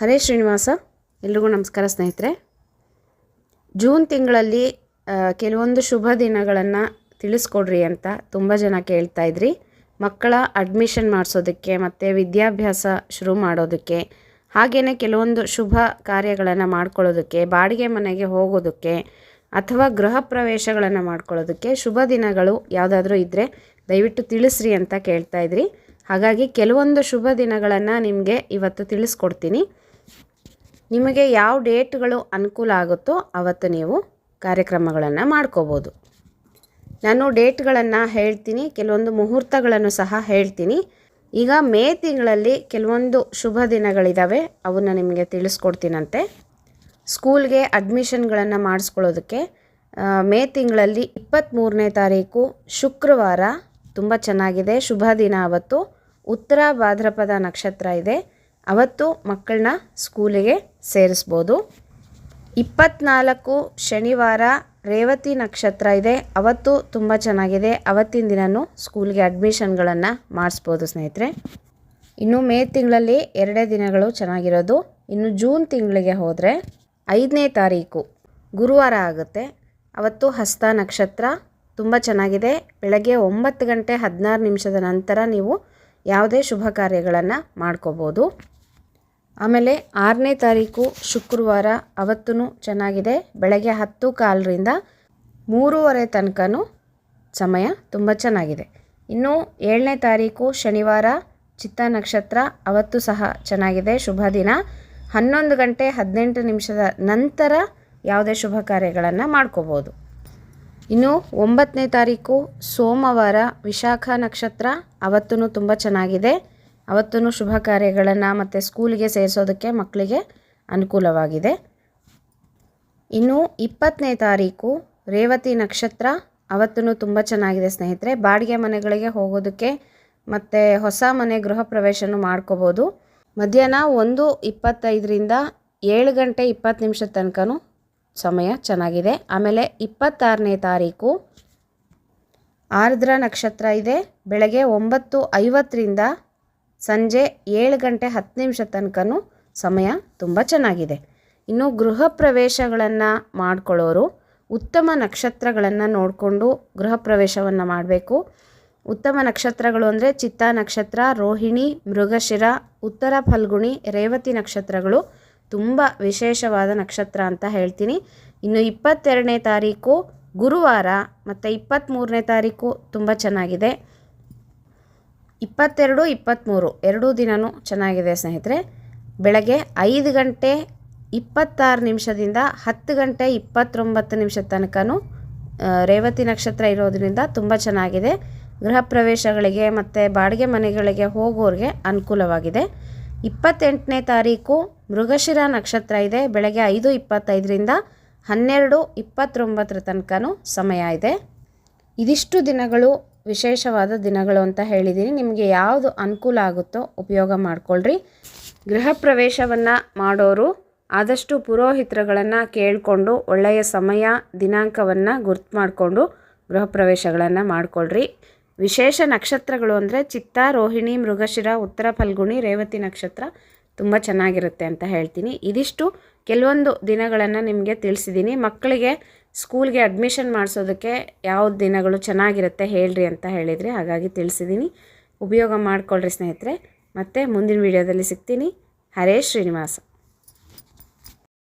ಹರೇ ಶ್ರೀನಿವಾಸ, ಎಲ್ರಿಗೂ ನಮಸ್ಕಾರ ಸ್ನೇಹಿತರೆ. ಜೂನ್ ತಿಂಗಳಲ್ಲಿ ಕೆಲವೊಂದು ಶುಭ ದಿನಗಳನ್ನು ತಿಳಿಸ್ಕೊಡ್ರಿ ಅಂತ ತುಂಬ ಜನ ಕೇಳ್ತಾ ಇದ್ರಿ. ಮಕ್ಕಳ ಅಡ್ಮಿಷನ್ ಮಾಡಿಸೋದಕ್ಕೆ ಮತ್ತು ವಿದ್ಯಾಭ್ಯಾಸ ಶುರು ಮಾಡೋದಕ್ಕೆ ಹಾಗೆಯೇ ಕೆಲವೊಂದು ಶುಭ ಕಾರ್ಯಗಳನ್ನು ಮಾಡ್ಕೊಳ್ಳೋದಕ್ಕೆ, ಬಾಡಿಗೆ ಮನೆಗೆ ಹೋಗೋದಕ್ಕೆ, ಅಥವಾ ಗೃಹ ಪ್ರವೇಶಗಳನ್ನು ಮಾಡ್ಕೊಳ್ಳೋದಕ್ಕೆ ಶುಭ ದಿನಗಳು ಯಾವುದಾದ್ರೂ ಇದ್ದರೆ ದಯವಿಟ್ಟು ತಿಳಿಸ್ರಿ ಅಂತ ಕೇಳ್ತಾ ಇದ್ರಿ. ಹಾಗಾಗಿ, ಕೆಲವೊಂದು ಶುಭ ದಿನಗಳನ್ನು ನಿಮಗೆ ಇವತ್ತು ತಿಳಿಸ್ಕೊಡ್ತೀನಿ. ನಿಮಗೆ ಯಾವ ಡೇಟ್ಗಳು ಅನುಕೂಲ ಆಗುತ್ತೋ ಅವತ್ತು ನೀವು ಕಾರ್ಯಕ್ರಮಗಳನ್ನು ಮಾಡ್ಕೋಬೋದು. ನಾನು ಡೇಟ್ಗಳನ್ನು ಹೇಳ್ತೀನಿ, ಕೆಲವೊಂದು ಮುಹೂರ್ತಗಳನ್ನು ಸಹ ಹೇಳ್ತೀನಿ. ಈಗ ಮೇ ತಿಂಗಳಲ್ಲಿ ಕೆಲವೊಂದು ಶುಭ ದಿನಗಳಿದ್ದಾವೆ ಅವನ್ನು ನಿಮಗೆ ತಿಳಿಸ್ಕೊಡ್ತೀನಂತೆ. ಸ್ಕೂಲ್ಗೆ ಅಡ್ಮಿಷನ್ಗಳನ್ನು ಮಾಡಿಸ್ಕೊಳ್ಳೋದಕ್ಕೆ ಮೇ ತಿಂಗಳಲ್ಲಿ ಇಪ್ಪತ್ತ್ಮೂರನೇ ತಾರೀಕು, ಶುಕ್ರವಾರ, ತುಂಬ ಚೆನ್ನಾಗಿದೆ, ಶುಭ ದಿನ ಅವತ್ತು. ಉತ್ತರ ಭಾದ್ರಪದ ನಕ್ಷತ್ರ ಇದೆ. ಅವತ್ತು ಮಕ್ಕಳನ್ನ ಸ್ಕೂಲಿಗೆ ಸೇರಿಸ್ಬೋದು. ಇಪ್ಪತ್ನಾಲ್ಕು ಶನಿವಾರ ರೇವತಿ ನಕ್ಷತ್ರ ಇದೆ. ಅವತ್ತು ತುಂಬ ಚೆನ್ನಾಗಿದೆ. ಅವತ್ತಿನ ದಿನವೂ ಸ್ಕೂಲ್ಗೆ ಅಡ್ಮಿಷನ್ಗಳನ್ನು ಮಾಡಿಸ್ಬೋದು ಸ್ನೇಹಿತರೆ. ಇನ್ನು ಮೇ ತಿಂಗಳಲ್ಲಿ ಎರಡೇ ದಿನಗಳು ಚೆನ್ನಾಗಿರೋದು. ಇನ್ನು ಜೂನ್ ತಿಂಗಳಿಗೆ ಹೋದರೆ ಐದನೇ ತಾರೀಕು ಗುರುವಾರ ಆಗುತ್ತೆ. ಅವತ್ತು ಹಸ್ತ ನಕ್ಷತ್ರ ತುಂಬ ಚೆನ್ನಾಗಿದೆ. ಬೆಳಗ್ಗೆ ಒಂಬತ್ತು ಗಂಟೆ ಹದಿನಾರು ನಿಮಿಷದ ನಂತರ ನೀವು ಯಾವುದೇ ಶುಭ ಕಾರ್ಯಗಳನ್ನು ಮಾಡ್ಕೋಬೋದು. ಆಮೇಲೆ ಆರನೇ ತಾರೀಕು ಶುಕ್ರವಾರ ಅವತ್ತೂ ಚೆನ್ನಾಗಿದೆ. ಬೆಳಗ್ಗೆ ಹತ್ತು ಕಾಲರಿಂದ ಮೂರುವರೆ ತನಕನೂ ಸಮಯ ತುಂಬ ಚೆನ್ನಾಗಿದೆ. ಇನ್ನು ಏಳನೇ ತಾರೀಕು ಶನಿವಾರ ಚಿತ್ತ ನಕ್ಷತ್ರ ಅವತ್ತು ಸಹ ಚೆನ್ನಾಗಿದೆ. ಶುಭ ದಿನ. ಹನ್ನೊಂದು ಗಂಟೆ ಹದಿನೆಂಟು ನಿಮಿಷದ ನಂತರ ಯಾವುದೇ ಶುಭ ಕಾರ್ಯಗಳನ್ನು ಮಾಡ್ಕೋಬೋದು. ಇನ್ನು ಒಂಬತ್ತನೇ ತಾರೀಕು ಸೋಮವಾರ ವಿಶಾಖ ನಕ್ಷತ್ರ ಅವತ್ತೂ ತುಂಬ ಚೆನ್ನಾಗಿದೆ. ಅವತ್ತೂ ಶುಭ ಕಾರ್ಯಗಳನ್ನು ಮತ್ತು ಸ್ಕೂಲಿಗೆ ಸೇರಿಸೋದಕ್ಕೆ ಮಕ್ಕಳಿಗೆ ಅನುಕೂಲವಾಗಿದೆ. ಇನ್ನು ಇಪ್ಪತ್ತನೇ ತಾರೀಕು, ರೇವತಿ ನಕ್ಷತ್ರ ಅವತ್ತೂ ತುಂಬ ಚೆನ್ನಾಗಿದೆ ಸ್ನೇಹಿತರೆ. ಬಾಡಿಗೆ ಮನೆಗಳಿಗೆ ಹೋಗೋದಕ್ಕೆ ಮತ್ತು ಹೊಸ ಮನೆ ಗೃಹ ಪ್ರವೇಶನೂ ಮಾಡ್ಕೋಬೋದು. ಮಧ್ಯಾಹ್ನ ಒಂದು ಇಪ್ಪತ್ತೈದರಿಂದ ಏಳು ಗಂಟೆ ಇಪ್ಪತ್ತು ನಿಮಿಷದ ತನಕನೂ ಸಮಯ ಚೆನ್ನಾಗಿದೆ. ಆಮೇಲೆ ಇಪ್ಪತ್ತಾರನೇ ತಾರೀಕು, ಆರ್ದ್ರ ನಕ್ಷತ್ರ ಇದೆ. ಬೆಳಗ್ಗೆ ಒಂಬತ್ತು ಐವತ್ತರಿಂದ ಸಂಜೆ ಏಳು ಗಂಟೆ ಹತ್ತು ನಿಮಿಷ ತನಕನೂ ಸಮಯ ತುಂಬ ಚೆನ್ನಾಗಿದೆ. ಇನ್ನು ಗೃಹ ಪ್ರವೇಶಗಳನ್ನು ಮಾಡ್ಕೊಳ್ಳೋರು ಉತ್ತಮ ನಕ್ಷತ್ರಗಳನ್ನು ನೋಡಿಕೊಂಡು ಗೃಹ ಪ್ರವೇಶವನ್ನು ಮಾಡಬೇಕು. ಉತ್ತಮ ನಕ್ಷತ್ರಗಳು ಅಂದರೆ ಚಿತ್ತ ನಕ್ಷತ್ರ, ರೋಹಿಣಿ, ಮೃಗಶಿರ, ಉತ್ತರ ಫಲ್ಗುಣಿ, ರೇವತಿ ನಕ್ಷತ್ರಗಳು ತುಂಬ ವಿಶೇಷವಾದ ನಕ್ಷತ್ರ ಅಂತ ಹೇಳ್ತೀನಿ. ಇನ್ನು ಇಪ್ಪತ್ತೆರಡನೇ ತಾರೀಕು ಗುರುವಾರ ಮತ್ತು ಇಪ್ಪತ್ತ್ಮೂರನೇ ತಾರೀಕು ತುಂಬ ಚೆನ್ನಾಗಿದೆ. ಇಪ್ಪತ್ತೆರಡು ಇಪ್ಪತ್ತ್ಮೂರು ಎರಡೂ ದಿನವೂ ಚೆನ್ನಾಗಿದೆ ಸ್ನೇಹಿತರೆ. ಬೆಳಗ್ಗೆ ಐದು ಗಂಟೆ ಇಪ್ಪತ್ತಾರು ನಿಮಿಷದಿಂದ ಹತ್ತು ಗಂಟೆ ಇಪ್ಪತ್ತೊಂಬತ್ತು ನಿಮಿಷದ ತನಕನೂ ರೇವತಿ ನಕ್ಷತ್ರ ಇರೋದ್ರಿಂದ ತುಂಬ ಚೆನ್ನಾಗಿದೆ. ಗೃಹ ಪ್ರವೇಶಗಳಿಗೆ ಮತ್ತು ಬಾಡಿಗೆ ಮನೆಗಳಿಗೆ ಹೋಗೋರಿಗೆ ಅನುಕೂಲವಾಗಿದೆ. ಇಪ್ಪತ್ತೆಂಟನೇ ತಾರೀಕು ಮೃಗಶಿರ ನಕ್ಷತ್ರ ಇದೆ. ಬೆಳಗ್ಗೆ ಐದು ಇಪ್ಪತ್ತೈದರಿಂದ ಹನ್ನೆರಡು ಇಪ್ಪತ್ತೊಂಬತ್ತರ ತನಕನೂ ಸಮಯ ಇದೆ. ಇದಿಷ್ಟು ದಿನಗಳು ವಿಶೇಷವಾದ ದಿನಗಳು ಅಂತ ಹೇಳಿದ್ದೀನಿ. ನಿಮಗೆ ಯಾವುದು ಅನುಕೂಲ ಆಗುತ್ತೋ ಉಪಯೋಗ ಮಾಡಿಕೊಳ್ಳ್ರಿ ಗೃಹ ಪ್ರವೇಶವನ್ನು ಮಾಡೋರು ಆದಷ್ಟು ಪುರೋಹಿತರುಗಳನ್ನು ಕೇಳಿಕೊಂಡು ಒಳ್ಳೆಯ ಸಮಯ, ದಿನಾಂಕವನ್ನು ಗುರ್ತು ಮಾಡಿಕೊಂಡು ಗೃಹ ಪ್ರವೇಶಗಳನ್ನು ಮಾಡಿಕೊಳ್ಳ್ರಿ ವಿಶೇಷ ನಕ್ಷತ್ರಗಳು ಅಂದರೆ ಚಿತ್ತ, ರೋಹಿಣಿ, ಮೃಗಶಿರ, ಉತ್ತರ ಫಲ್ಗುಣಿ, ರೇವತಿ ನಕ್ಷತ್ರ ತುಂಬ ಚೆನ್ನಾಗಿರುತ್ತೆ ಅಂತ ಹೇಳ್ತೀನಿ. ಇದಿಷ್ಟು ಕೆಲವೊಂದು ದಿನಗಳನ್ನು ನಿಮಗೆ ತಿಳಿಸಿದ್ದೀನಿ. ಮಕ್ಕಳಿಗೆ ಸ್ಕೂಲ್ಗೆ ಅಡ್ಮಿಷನ್ ಮಾಡಿಸೋದಕ್ಕೆ ಯಾವ ದಿನಗಳು ಚೆನ್ನಾಗಿರುತ್ತೆ ಹೇಳ್ರಿ ಅಂತ ಹೇಳಿದರೆ ಹಾಗಾಗಿ ತಿಳಿಸಿದ್ದೀನಿ ಉಪಯೋಗ ಮಾಡಿಕೊಳ್ಳ್ರಿ ಸ್ನೇಹಿತರೆ. ಮತ್ತು ಮುಂದಿನ ವಿಡಿಯೋದಲ್ಲಿ ಸಿಗ್ತೀನಿ. ಹರೇ ಶ್ರೀನಿವಾಸ.